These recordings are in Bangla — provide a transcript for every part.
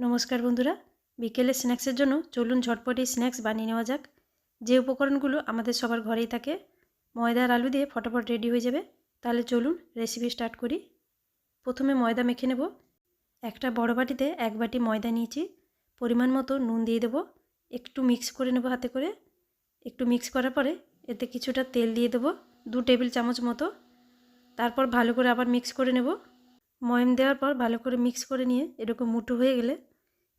নমস্কার বন্ধুরা, বিকেলে স্ন্যাক্সের জন্য চলুন ঝটপটি স্ন্যাক্স বানিয়ে নেওয়া যাক। যে উপকরণগুলো আমাদের সবার ঘরেই থাকে ময়দা আর আলু দিয়ে ফটাফট রেডি হয়ে যাবে। তাহলে চলুন রেসিপি স্টার্ট করি। প্রথমে ময়দা মেখে নেব। একটা বড় বাটিতে এক বাটি ময়দা নিয়েছি। পরিমাণ মতো নুন দিয়ে দেবো। একটু মিক্স করে নেব হাতে করে। একটু মিক্স করার পরে এতে কিছুটা তেল দিয়ে দেবো, দু টেবিল চামচ মতো। তারপর ভালো করে আবার মিক্স করে নেব। ময়ম দেওয়ার পর ভালো করে মিক্স করে নিয়ে এরকম মুঠো হয়ে গেলে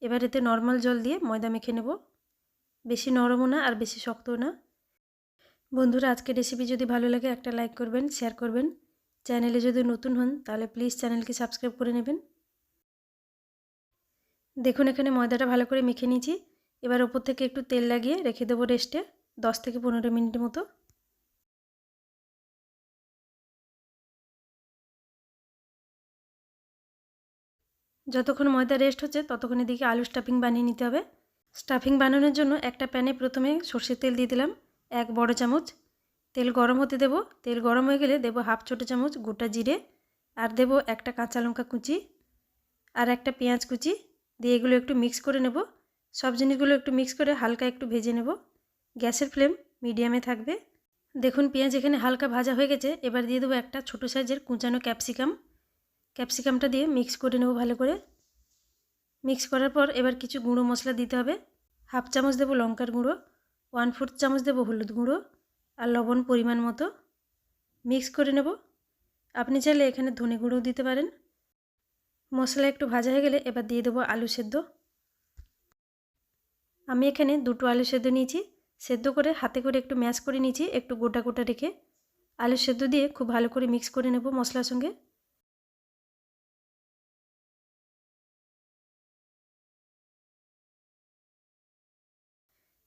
এবার এতে নর্মাল জল দিয়ে ময়দা মেখে নেব। বেশি নরমও না আর বেশি শক্তও না। বন্ধুরা, আজকের রেসিপি যদি ভালো লাগে, একটা লাইক করবেন শেয়ার করবেন। চ্যানেলে যদি নতুন হন, তাহলে প্লিজ চ্যানেলকে সাবস্ক্রাইব করে নেবেন। দেখুন, এখানে ময়দাটা ভালো করে মেখে নিয়েছি। এবার ওপর থেকে একটু তেল লাগিয়ে রেখে দেবো রেস্টে দশ থেকে পনেরো মিনিট মতো। যতক্ষণ ময়দা রেস্ট হচ্ছে, ততক্ষণ এদিকে আলু স্টাফিং বানিয়ে নিতে হবে। স্টাফিং বানানোর জন্য একটা প্যানে প্রথমে সর্ষের তেল দিয়ে দিলাম, এক বড় চামচ। তেল গরম হতে দেব, তেল গরম হয়ে গেলে দেবো হাফ ছোটো চামচ গোটা জিরে, আর দেবো একটা কাঁচা লঙ্কা কুচি আর একটা পেঁয়াজ কুচি। দিয়ে এগুলো একটু মিক্স করে নেব। সব জিনিসগুলো একটু মিক্স করে হালকা একটু ভেজে নেব। গ্যাসের ফ্লেম মিডিয়ামে থাকবে। দেখুন, পেঁয়াজ এখানে হালকা ভাজা হয়ে গেছে। এবার দিয়ে দেবো একটা ছোটো সাইজের কুচানো ক্যাপসিকাম ক্যাপসিকামটা দিয়ে মিক্স করে নেব ভালো করে। মিক্স করার পর এবার কিছু গুঁড়ো মশলা দিতে হবে। হাফ চামচ দেবো লঙ্কার গুঁড়ো, ওয়ান ফোর্থ চামচ দেবো হলুদ গুঁড়ো আর লবণ পরিমাণ মতো। মিক্স করে নেব। আপনি চাইলে এখানে ধনে গুঁড়োও দিতে পারেন। মশলা একটু ভাজা হয়ে গেলে এবার দিয়ে দেবো আলু সেদ্ধ। আমি এখানে দুটো আলু সেদ্ধ নিয়েছি। সেদ্ধ করে হাতে করে একটু ম্যাশ করে নিয়েছি, একটু গোটা গোটা রেখে। আলু সেদ্ধ দিয়ে খুব ভালো করে মিক্স করে নেব মশলার সঙ্গে।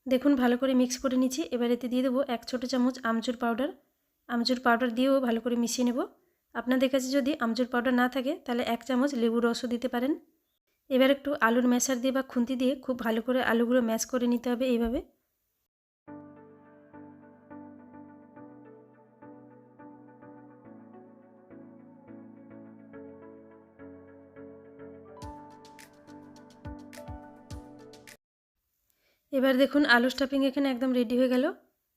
দেখুন, ভালো করে মিক্স করে নিচ্ছি। এবার এতে দিয়ে দেবো এক ছোটো চামচ আমচুর পাউডার। আমচুর পাউডার দিয়েও ভালো করে মিশিয়ে নেব। আপনাদের কাছে যদি আমচুর পাউডার না থাকে, তাহলে এক চামচ লেবুর রসও দিতে পারেন। এবার একটু আলুর ম্যাশার দিয়ে বা খুন্তি দিয়ে খুব ভালো করে আলুগুলো ম্যাশ করে নিতে হবে এইভাবে। এবার দেখুন আলু স্টাফিং এখানে একদম রেডি হয়ে গেল।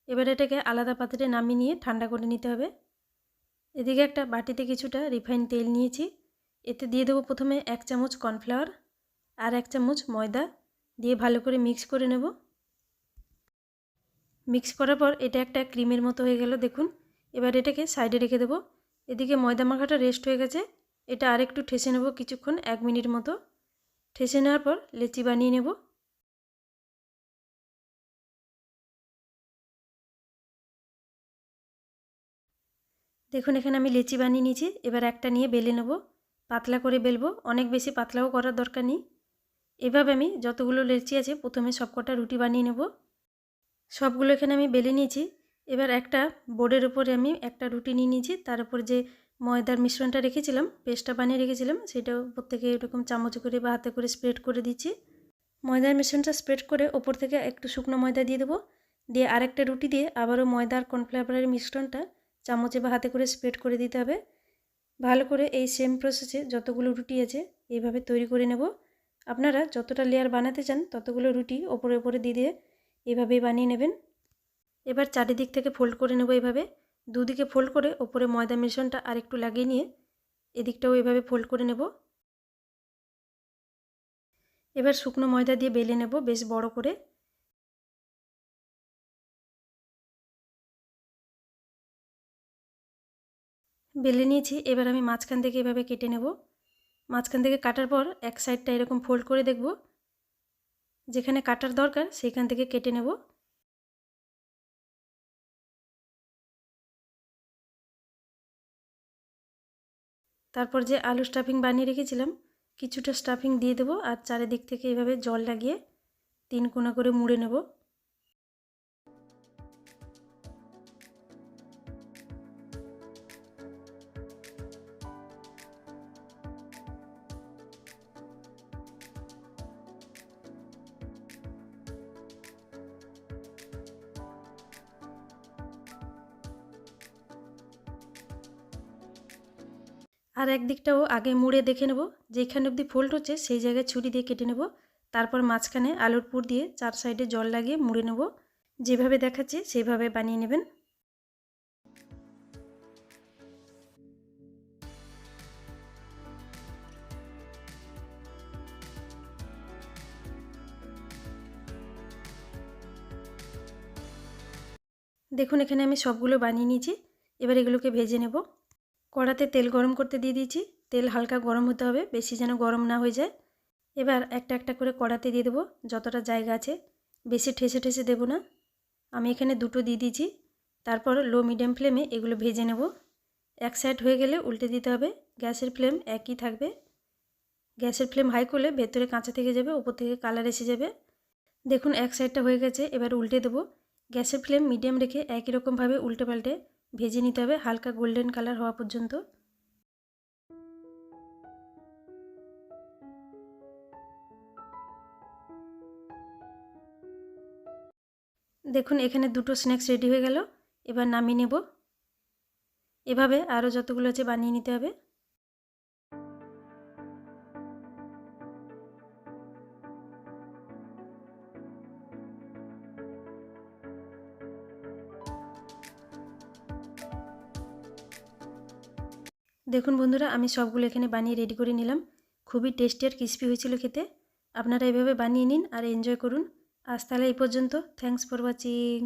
এবার এটাকে আলাদা পাত্রে নামিয়ে নিয়ে ঠান্ডা করে নিতে হবে। এদিকে একটা বাটিতে কিছুটা রিফাইন তেল নিয়েছি। এতে দিয়ে দেবো প্রথমে এক চামচ কর্নফ্লাওয়ার আর এক চামচ ময়দা। দিয়ে ভালো করে মিক্স করে নেব। মিক্স করার পর এটা একটা ক্রিমের মতো হয়ে গেল, দেখুন। এবার এটাকে সাইডে রেখে দেবো। এদিকে ময়দা মাখাটা রেস্ট হয়ে গেছে। এটা আরেকটু ঠেসে নেব কিছুক্ষণ, এক মিনিট মতো। ঠেসে নেওয়ার পর লেচি বানিয়ে নেব। দেখুন, এখানে আমি লেচি বানিয়ে নিয়েছি। এবার একটা নিয়ে বেলে নেব। পাতলা করে বেলবো। অনেক বেশি পাতলাও করার দরকার নেই। এভাবে আমি যতগুলো লেচি আছে, প্রথমে সবকটা রুটি বানিয়ে নেব। সবগুলো এখানে আমি বেলে নিয়েছি। এবার একটা বোর্ডের উপরে আমি একটা রুটি নিয়ে নিয়েছি। তার উপর যে ময়দার মিশ্রণটা রেখেছিলাম, পেস্টটা বানিয়ে রেখেছিলাম সেটা উপর থেকে এরকম চামচ করে বা হাতে করে স্প্রেড করে দিচ্ছি। ময়দার মিশ্রণটা স্প্রেড করে ওপর থেকে একটু শুকনো ময়দা দিয়ে দেবো। দিয়ে আরেকটা রুটি দিয়ে আবারও ময়দার কর্নফ্লাওয়ারের মিশ্রণটা চামচে বা হাতে করে স্প্রেড করে দিতে হবে। ভালো করে এই সেম প্রসেসে যতগুলো রুটি আছে এইভাবে তৈরি করে নেব। আপনারা যতটা লেয়ার বানাতে চান, ততগুলো রুটি ওপরে ওপরে দিয়ে দিয়ে এইভাবেই বানিয়ে নেবেন। এবার চারিদিক থেকে ফোল্ড করে নেব এইভাবে দুদিকে ফোল্ড করে ওপরে ময়দা মিশ্রণটা আরেকটু লাগিয়ে নিয়ে এদিকটাও এভাবে ফোল্ড করে নেব। এবার শুকনো ময়দা দিয়ে বেলে নেব বেশ বড় করে। বেলে নিয়েছি, এবার আমি মাঝখান থেকে এভাবে কেটে নেব। মাঝখান থেকে কাটার পর এক সাইডটা এরকম ফোল্ড করে দেখব। যেখানে কাটার দরকার সেইখান থেকে কেটে নেব। তারপর যে আলু স্টাফিং বানিয়ে রেখেছিলাম, কিছুটা স্টাফিং দিয়ে দেবো আর চারিদিক থেকে এভাবে জল লাগিয়ে তিন কোনা করে মুড়ে নেব। আর একদিকটাও আগে মুড়ে দেখে নেব, যেখানে অবধি ফোল্ড হচ্ছে সেই জায়গায় ছুরি দিয়ে কেটে নেব। তারপর মাঝখানে আলুর পুর দিয়ে চার সাইডে জল লাগিয়ে মুড়ে নেব। যেভাবে দেখাচ্ছে সেভাবে বানিয়ে নেবেন। দেখুন, এখানে আমি সবগুলো বানিয়ে নিয়েছি। এবার এগুলোকে ভেজে নেব। কড়াতে তেল গরম করতে দিয়ে দিয়েছি। তেল হালকা গরম হতে হবে, বেশি যেন গরম না হয়ে যায়। এবার একটা একটা করে কড়াতে দিয়ে দেবো, যতটা জায়গা আছে। বেশি ঠেসে ঠেসে দেবো না। আমি এখানে দুটো দিয়ে দিয়েছি। তারপর লো মিডিয়াম ফ্লেমে এগুলো ভেজে নেব। এক সাইড হয়ে গেলে উল্টে দিতে হবে। গ্যাসের ফ্লেম একই থাকবে। গ্যাসের ফ্লেম হাই করলে ভেতরে কাঁচা থেকে যাবে ওপর থেকে কালার এসে যাবে। দেখুন, এক সাইডটা হয়ে গেছে। এবার উল্টে দেবো। গ্যাসের ফ্লেম মিডিয়াম রেখে একই রকমভাবে উল্টে পাল্টে ভেজে নিতে হবে, হালকা গোল্ডেন কালার হওয়া পর্যন্ত। দেখুন, এখানে দুটো স্ন্যাক্স রেডি হয়ে গেল। এবার নামিয়ে নেব। এভাবে আরও যতগুলো আছে বানিয়ে নিতে হবে। দেখুন বন্ধুরা, আমি সবগুলো এখানে বানিয়ে রেডি করে নিলাম। খুবই টেস্টি আর ক্রিস্পি হয়েছিল খেতে। আপনারা এভাবে বানিয়ে নিন আর এনজয় করুন। আজ তাহলে এই পর্যন্ত। Thanks for watching